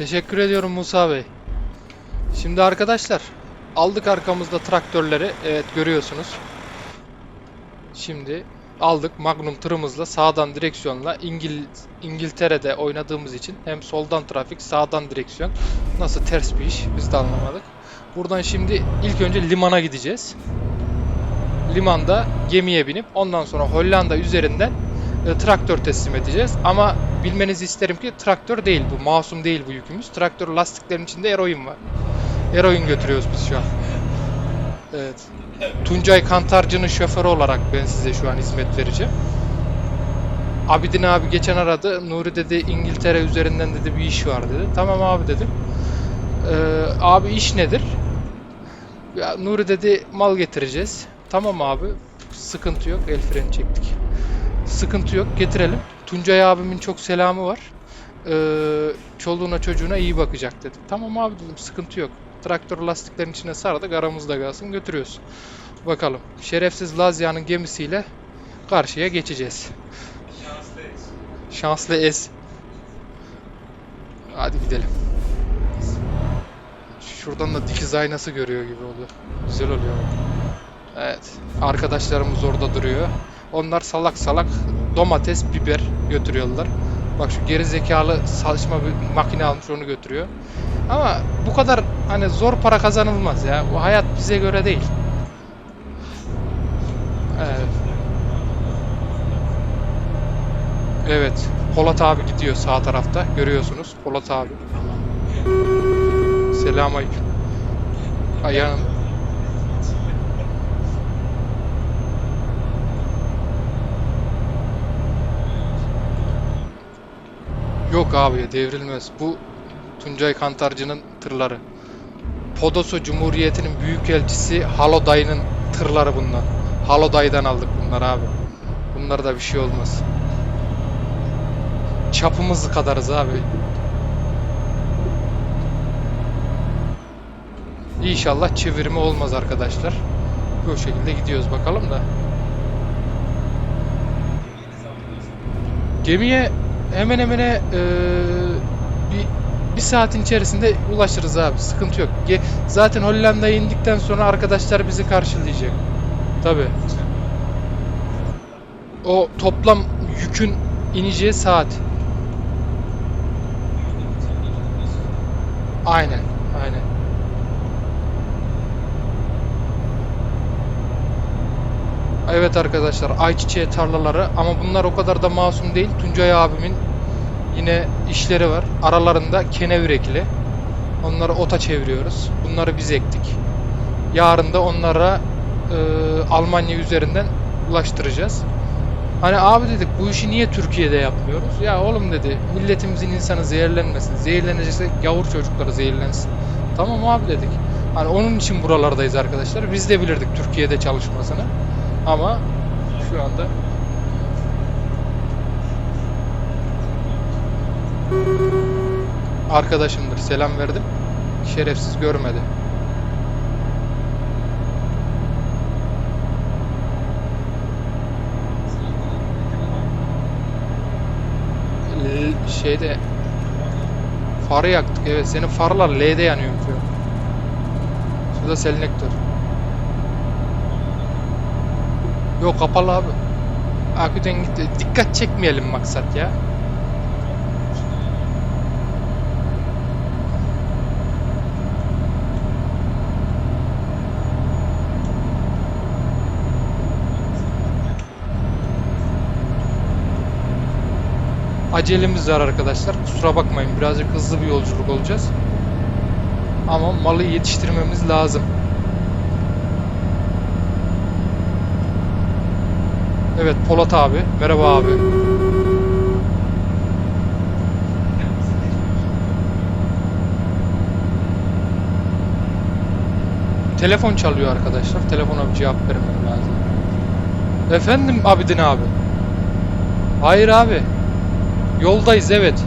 Teşekkür ediyorum Musa Bey. Şimdi arkadaşlar aldık arkamızda traktörleri. Evet görüyorsunuz. Şimdi aldık Magnum tırımızla sağdan direksiyonla İngil İngiltere'de oynadığımız için hem soldan trafik sağdan direksiyon. Nasıl ters bir iş biz de anlamadık. Buradan şimdi ilk önce limana gideceğiz. Limanda gemiye binip ondan sonra Hollanda üzerinden e, traktör teslim edeceğiz. Ama bilmenizi isterim ki traktör değil bu. Masum değil bu yükümüz. Traktör lastiklerin içinde eroin var. Eroin götürüyoruz biz şu an. Evet. Tuncay Kantarcı'nın şoförü olarak ben size şu an hizmet vereceğim. Abidin abi geçen aradı. Nuri dedi İngiltere üzerinden dedi bir iş var dedi. Tamam abi dedim. Ee, abi iş nedir? Ya Nuri dedi mal getireceğiz. Tamam abi. Sıkıntı yok. El freni çektik. Sıkıntı yok. Getirelim. Tuncay abimin çok selamı var. Ee, çoluğuna çocuğuna iyi bakacak dedi. Tamam abi dedim. Sıkıntı yok. Traktör lastiklerin içine sardık. Aramızda kalsın. Götürüyoruz. Bakalım. Şerefsiz Lazya'nın gemisiyle karşıya geçeceğiz. Şanslıyız. Şanslı es. Hadi gidelim. Şuradan da dikiz aynası görüyor gibi oluyor. Güzel oluyor. Evet. Arkadaşlarımız orada duruyor. Onlar salak salak domates, biber götürüyorlar. Bak şu geri zekalı saçma bir makine almış onu götürüyor. Ama bu kadar hani zor para kazanılmaz ya. Bu hayat bize göre değil. Evet. Evet. Polat abi gidiyor sağ tarafta. Görüyorsunuz. Polat abi. Selamünaleyküm. Ayağın Yok abi devrilmez. Bu Tuncay Kantarcı'nın tırları. Podoso Cumhuriyeti'nin büyükelçisi Haloday'ın tırları bunlar. Haloday'dan aldık bunlar abi. Bunlarda bir şey olmaz. Çapımız kadarız abi. İnşallah çevirme olmaz arkadaşlar. Bu şekilde gidiyoruz bakalım da. Gemiye hemen hemen eee, bir, bir saatin içerisinde ulaşırız abi. Sıkıntı yok. Ge- Zaten Hollanda'ya indikten sonra arkadaşlar bizi karşılayacak. Tabi. O toplam yükün ineceği saat. Aynen. Evet arkadaşlar, ayçiçeği tarlaları ama bunlar o kadar da masum değil. Tuncay abimin yine işleri var. Aralarında kenevir ekili. Onları ota çeviriyoruz. Bunları biz ektik. Yarın da onlara e, Almanya üzerinden ulaştıracağız. Hani abi dedik bu işi niye Türkiye'de yapmıyoruz? Ya oğlum dedi milletimizin insanı zehirlenmesin. Zehirlenecekse gavur çocukları zehirlensin. Tamam abi dedik. Hani onun için buralardayız arkadaşlar. Biz de bilirdik Türkiye'de çalışmasını. Ama şu anda arkadaşımdır. Selam verdim. Şerefsiz görmedi. Şeyde farı yaktık evet senin farlar L'de yanıyor şu an. Şurada selektör. Yok kapalı abi. Hakikaten gitti. Dikkat çekmeyelim maksat ya. Acelemiz var arkadaşlar. Kusura bakmayın. Birazcık hızlı bir yolculuk olacağız. Ama malı yetiştirmemiz lazım. Evet Polat abi. Merhaba abi. Telefon çalıyor arkadaşlar. Telefona bir cevap vermem lazım. Efendim Abidin abi. Hayır abi. Yoldayız evet.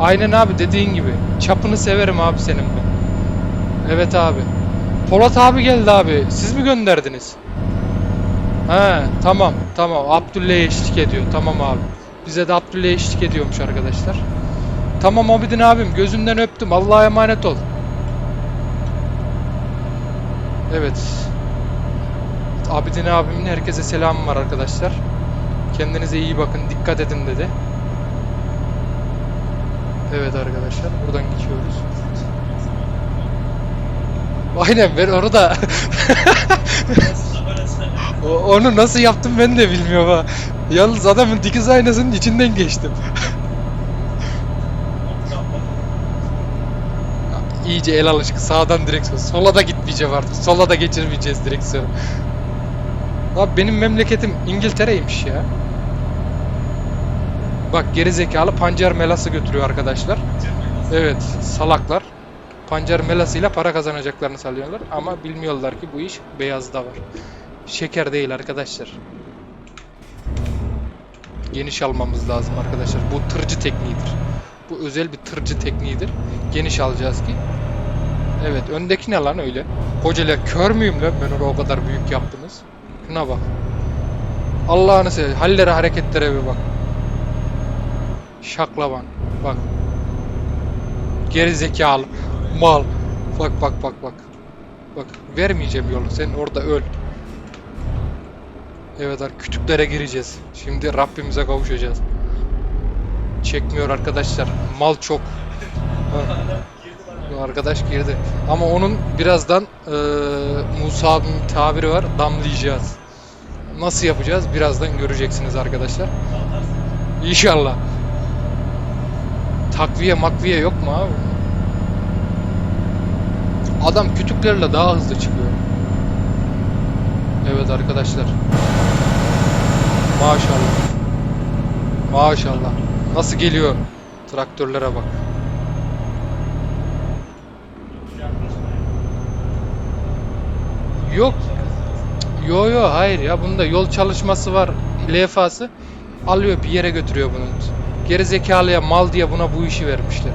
Aynen abi dediğin gibi. Çapını severim abi senin ben. Evet abi. Polat abi geldi abi. Siz mi gönderdiniz? He tamam tamam Abdüllah'a eşlik ediyor tamam abi. Bize de Abdüllah eşlik ediyormuş arkadaşlar. Tamam Abidin abim gözünden öptüm. Allah'a emanet ol. Evet. Abidin abimin herkese selamı var arkadaşlar. Kendinize iyi bakın, dikkat edin dedi. Evet arkadaşlar, buradan geçiyoruz. Aynen ben onu da onu nasıl yaptım ben de bilmiyorum ha. Yalnız adamın dikiz aynasının içinden geçtim. İyice el alışık sağdan direksiyon. Sola da gitmeyeceğim artık. Sola da geçirmeyeceğiz direksiyonu. Abi benim memleketim İngiltere'ymiş ya. Bak geri zekalı pancar melası götürüyor arkadaşlar. Evet salaklar. Pancar melasıyla para kazanacaklarını sanıyorlar ama bilmiyorlar ki bu iş beyazda var. Şeker değil arkadaşlar. Geniş almamız lazım arkadaşlar. Bu tırcı tekniğidir. Bu özel bir tırcı tekniğidir. Geniş alacağız ki. Evet öndeki ne lan öyle? Hocalar kör müyüm lan ben o kadar büyük yaptınız. Şuna bak. Allah'ını seversen hallere hareketlere bir bak. Şaklaban. Bak. Geri zekalı. Mal. Bak bak bak bak. Bak vermeyeceğim yolu. Sen orada öl. Evet ar kütüklere gireceğiz. Şimdi Rabbimize kavuşacağız. Çekmiyor arkadaşlar. Mal çok. Arkadaş girdi. Ama onun birazdan eee Musa'nın tabiri var. Damlayacağız. Nasıl yapacağız? Birazdan göreceksiniz arkadaşlar. İnşallah. Takviye makviye yok mu abi? Adam kütüklerle daha hızlı çıkıyor. Evet arkadaşlar. Maşallah. Maşallah. Nasıl geliyor? Traktörlere bak. Yok. Yo yo hayır ya bunda yol çalışması var. Lefası alıyor bir yere götürüyor bunu. Geri zekalıya mal diye buna bu işi vermişler.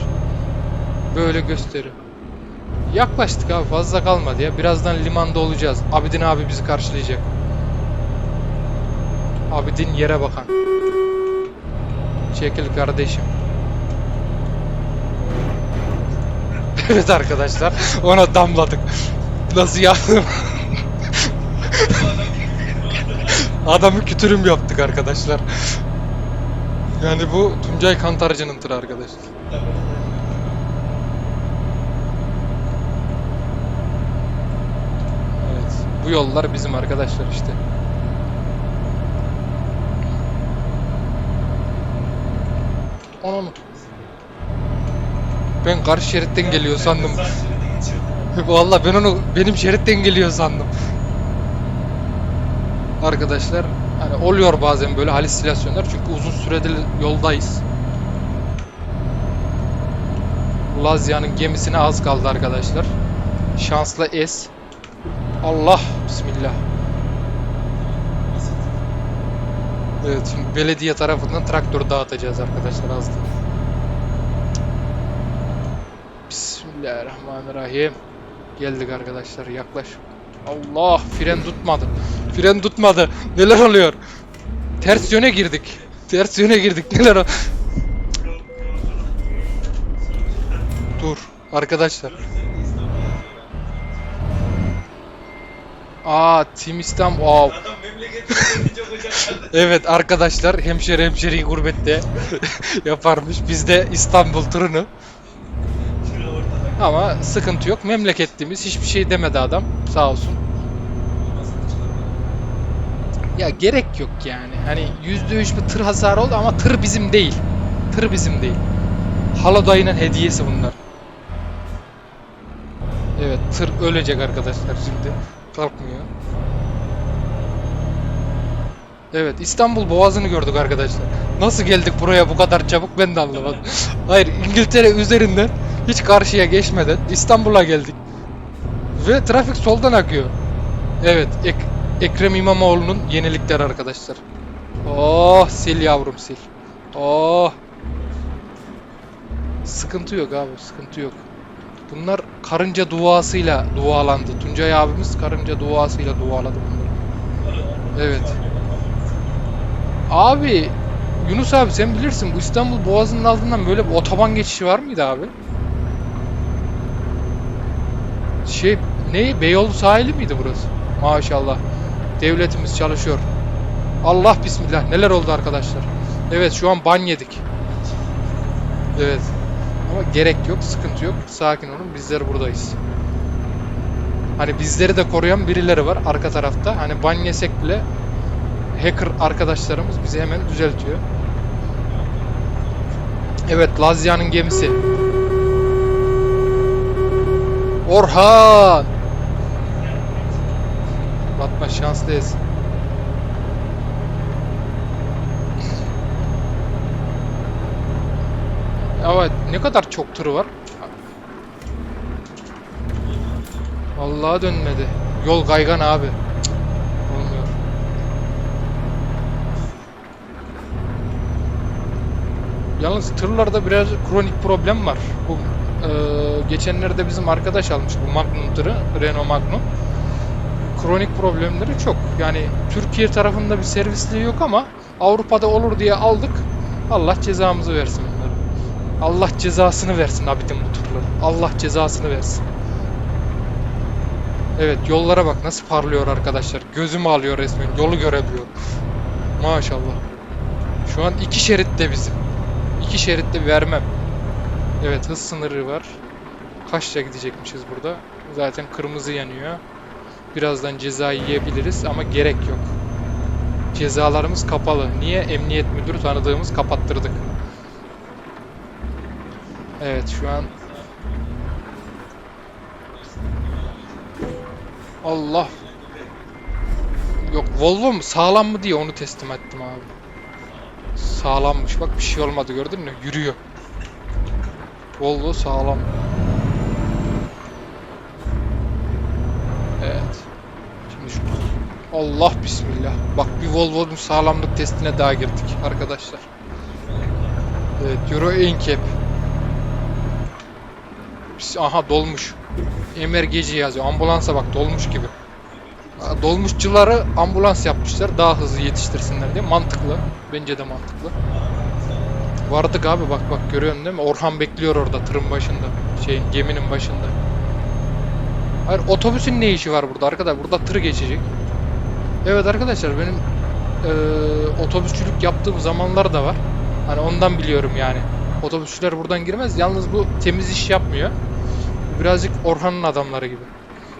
Böyle gösteriyor. Yaklaştık abi fazla kalmadı ya. Birazdan limanda olacağız. Abidin abi bizi karşılayacak. Abidin yere bakan. Çekil kardeşim. evet arkadaşlar ona damladık. Nasıl yaptım? Adamı kütürüm yaptık arkadaşlar. Yani bu Tuncay Kantarcı'nın tırı arkadaşlar. Evet. Bu yollar bizim arkadaşlar işte. Onu Ben karşı şeritten geliyor sandım. Vallahi ben onu benim şeritten geliyor sandım. Arkadaşlar hani oluyor bazen böyle halüsinasyonlar çünkü uzun süredir yoldayız. Lazya'nın gemisine az kaldı arkadaşlar. Şanslı es. Allah bismillah. Evet şimdi belediye tarafından traktör dağıtacağız arkadaşlar az daha. Bismillahirrahmanirrahim. Geldik arkadaşlar yaklaş. Allah fren tutmadı. Fren tutmadı. Neler oluyor? Ters yöne girdik. Ters yöne girdik. Neler o- Dur arkadaşlar. Aa Team İstanbul. Aa, Adam Evet arkadaşlar hemşeri hemşeri gurbette yaparmış. Biz de İstanbul turunu. Ama sıkıntı yok. Memleketlimiz hiçbir şey demedi adam. Sağ olsun. Ya gerek yok yani. Hani yüzde üç bir tır hasarı oldu ama tır bizim değil. Tır bizim değil. Hala dayının hediyesi bunlar. Evet tır ölecek arkadaşlar şimdi. Kalkmıyor. Evet İstanbul Boğazı'nı gördük arkadaşlar. Nasıl geldik buraya bu kadar çabuk ben de anlamadım. Hayır İngiltere üzerinden hiç karşıya geçmeden İstanbul'a geldik. Ve trafik soldan akıyor. Evet Ek- Ekrem İmamoğlu'nun yenilikleri arkadaşlar. Oh sil yavrum sil. Oh. Sıkıntı yok abi sıkıntı yok. Bunlar karınca duasıyla dualandı. Tuncay abimiz karınca duasıyla dualadı bunları. Evet. Abi Yunus abi sen bilirsin bu İstanbul Boğazı'nın altından böyle bir otoban geçişi var mıydı abi? Şey ne Beyoğlu sahili miydi burası? Maşallah. Devletimiz çalışıyor. Allah bismillah neler oldu arkadaşlar. Evet şu an ban yedik. Evet. Ama gerek yok, sıkıntı yok. Sakin olun, bizler buradayız. Hani bizleri de koruyan birileri var arka tarafta. Hani ban yesek bile hacker arkadaşlarımız bizi hemen düzeltiyor. Evet, Lazya'nın gemisi. Orhan! Batma şanslıyız. Evet, ne kadar çok tırı var? Vallahi dönmedi. Yol kaygan abi. Cık. Yalnız tırlarda biraz kronik problem var. Bu eee, geçenlerde bizim arkadaş almış bu Magnum tırı, Renault Magnum. Kronik problemleri çok. Yani Türkiye tarafında bir servisliği yok ama Avrupa'da olur diye aldık. Allah cezamızı versin. Allah cezasını versin abidin tırların. Allah cezasını versin. Evet yollara bak nasıl parlıyor arkadaşlar. Gözümü alıyor resmen. Yolu görebiliyor. Maşallah. Şu an iki şeritte bizim. İki şeritte vermem. Evet hız sınırı var. Kaçta gidecekmişiz burada? Zaten kırmızı yanıyor. Birazdan ceza yiyebiliriz ama gerek yok. Cezalarımız kapalı. Niye? Emniyet müdürü tanıdığımız kapattırdık. Evet şu an Allah. Yok Volvo mu? Sağlam mı diye onu teslim ettim abi. Sağlammış. Bak bir şey olmadı gördün mü? Yürüyor. Volvo sağlam. Evet. Şimdi şu... Allah bismillah. Bak bir Volvo'nun sağlamlık testine daha girdik arkadaşlar. Evet Euro NCAP. Aha dolmuş. Emergeci yazıyor. Ambulansa bak dolmuş gibi. Dolmuşçuları ambulans yapmışlar daha hızlı yetiştirsinler diye. Mantıklı. Bence de mantıklı. Vardık abi bak bak görüyorsun değil mi? Orhan bekliyor orada tırın başında. Şeyin geminin başında. Hayır otobüsün ne işi var burada arkadaşlar? Burada tır geçecek. Evet arkadaşlar benim eee, otobüsçülük yaptığım zamanlar da var. Hani ondan biliyorum yani. Otobüsçüler buradan girmez. Yalnız bu temiz iş yapmıyor. Birazcık Orhan'ın adamları gibi.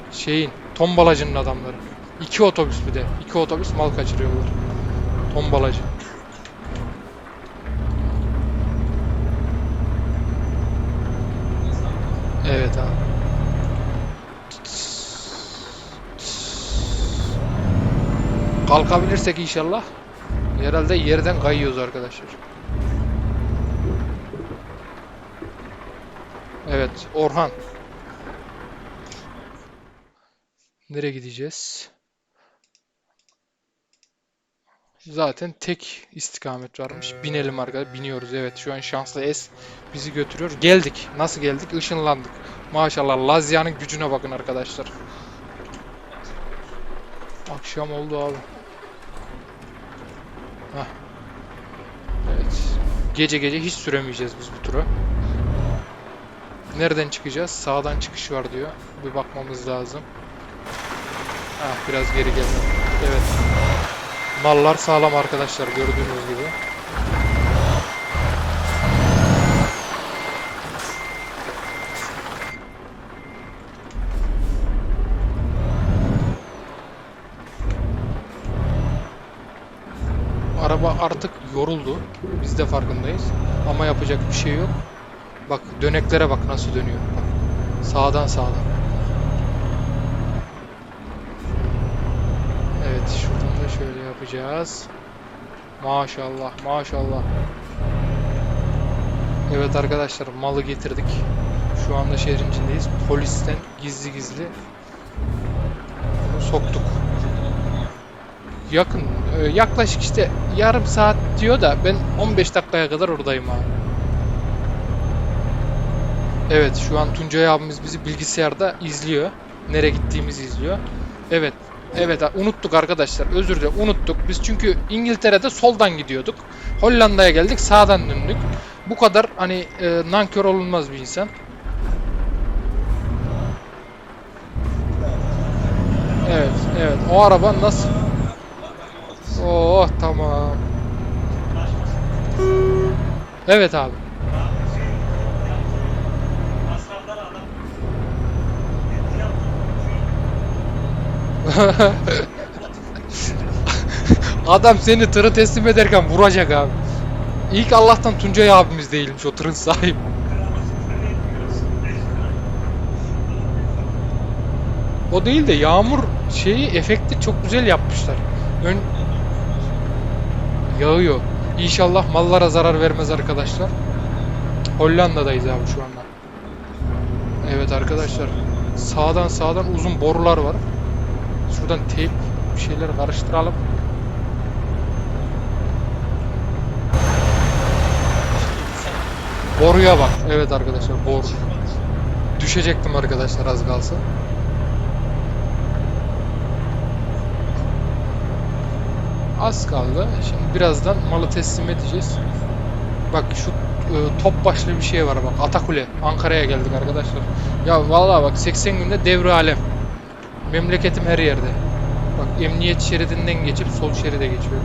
Şeyin, tombalacının adamları. İki otobüs bir de. İki otobüs mal kaçırıyorlar. Tombalacı. Evet abi. Kalkabilirsek inşallah. Herhalde yerden kayıyoruz arkadaşlar. Evet, Orhan. Nereye gideceğiz? Zaten tek istikamet varmış. Binelim arkadaşlar. Biniyoruz. Evet şu an şanslı S bizi götürüyor. Geldik. Nasıl geldik? Işınlandık. Maşallah Lazya'nın gücüne bakın arkadaşlar. Akşam oldu abi. Hah. Evet. Gece gece hiç süremeyeceğiz biz bu turu. Nereden çıkacağız? Sağdan çıkış var diyor. Bir bakmamız lazım. Ah biraz geri geldim. Evet. Mallar sağlam arkadaşlar gördüğünüz gibi. Araba artık yoruldu. Biz de farkındayız. Ama yapacak bir şey yok. Bak döneklere bak nasıl dönüyor. Bak. Sağdan sağdan. Evet şuradan da şöyle yapacağız. Maşallah maşallah. Evet arkadaşlar malı getirdik. Şu anda şehrin içindeyiz. Polisten gizli gizli bunu soktuk. Yakın. e, Yaklaşık işte yarım saat diyor da ben 15 dakikaya kadar oradayım abi. Evet şu an Tuncay abimiz bizi bilgisayarda izliyor. Nereye gittiğimizi izliyor. Evet Evet unuttuk arkadaşlar. Özür dilerim unuttuk. Biz çünkü İngiltere'de soldan gidiyorduk. Hollanda'ya geldik sağdan döndük. Bu kadar hani e, nankör olunmaz bir insan. Evet, evet. O araba nasıl? Oh, tamam. Evet abi. Adam seni tırı teslim ederken vuracak abi. İlk Allah'tan Tuncay abimiz değilmiş o tırın sahibi. O değil de yağmur şeyi efekti çok güzel yapmışlar. Ön yağıyor. İnşallah mallara zarar vermez arkadaşlar. Hollanda'dayız abi şu anda. Evet arkadaşlar. Sağdan sağdan uzun borular var. Şuradan teyp bir şeyler karıştıralım. Boruya bak. Evet arkadaşlar boru. Düşecektim arkadaşlar az kalsa. Az kaldı. Şimdi birazdan malı teslim edeceğiz. Bak şu e, top başlı bir şey var bak. Atakule. Ankara'ya geldik arkadaşlar. Ya vallahi bak 80 günde devre alem. Memleketim her yerde. Bak emniyet şeridinden geçip sol şeride geçiyor.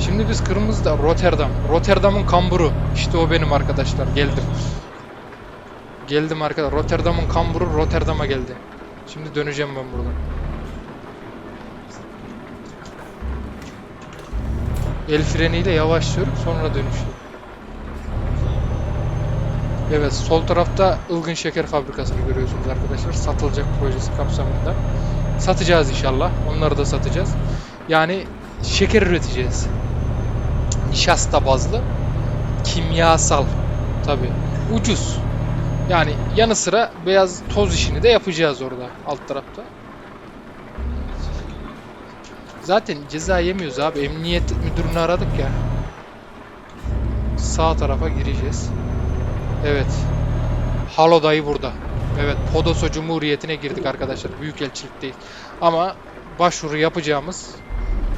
Şimdi biz kırmızıda Rotterdam. Rotterdam'ın kamburu. İşte o benim arkadaşlar. Geldim. Geldim arkadaşlar. Rotterdam'ın kamburu Rotterdam'a geldi. Şimdi döneceğim ben buradan. El freniyle yavaşlıyorum sonra dönüşüyor. Evet sol tarafta Ilgın Şeker Fabrikası'nı görüyorsunuz arkadaşlar. Satılacak projesi kapsamında. Satacağız inşallah. Onları da satacağız. Yani şeker üreteceğiz. Nişasta bazlı. Kimyasal. Tabi. Ucuz. Yani yanı sıra beyaz toz işini de yapacağız orada alt tarafta. Zaten ceza yemiyoruz abi. Emniyet müdürünü aradık ya. Sağ tarafa gireceğiz. Evet. Halo dayı burada. Evet, Podoso Cumhuriyeti'ne girdik arkadaşlar. Büyükelçilikteyiz. Ama başvuru yapacağımız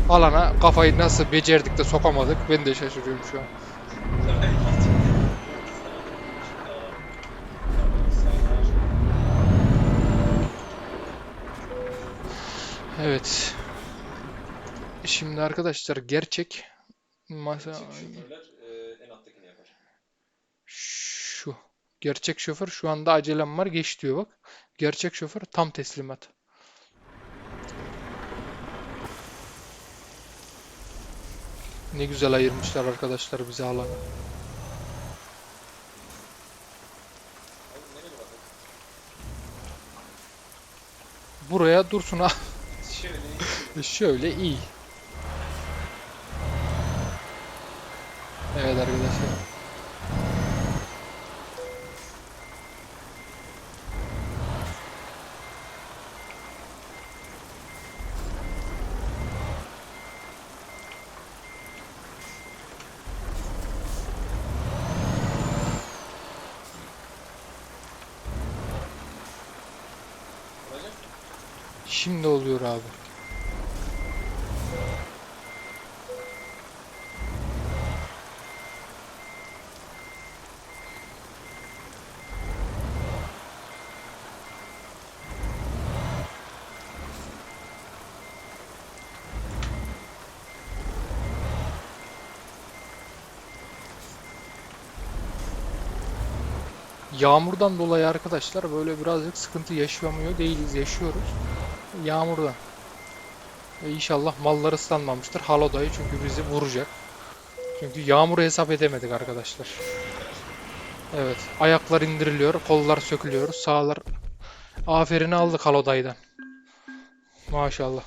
alana kafayı nasıl becerdik de sokamadık. Ben de şaşırıyorum şu an. Evet. Şimdi arkadaşlar gerçek masa gerçek şoför şu anda acelem var geç diyor bak. Gerçek şoför tam teslimat. Ne güzel ayırmışlar arkadaşlar bize alanı. Buraya dursun ha. Şöyle Şöyle iyi. Evet arkadaşlar. Şimdi oluyor abi. Yağmurdan dolayı arkadaşlar böyle birazcık sıkıntı yaşamıyor değiliz, yaşıyoruz. Yağmurdan. Ve inşallah mallar ıslanmamıştır. Halo dayı çünkü bizi vuracak. Çünkü yağmuru hesap edemedik arkadaşlar. Evet. Ayaklar indiriliyor. Kollar sökülüyor. Sağlar. Aferin aldık Halo dayıdan. Maşallah.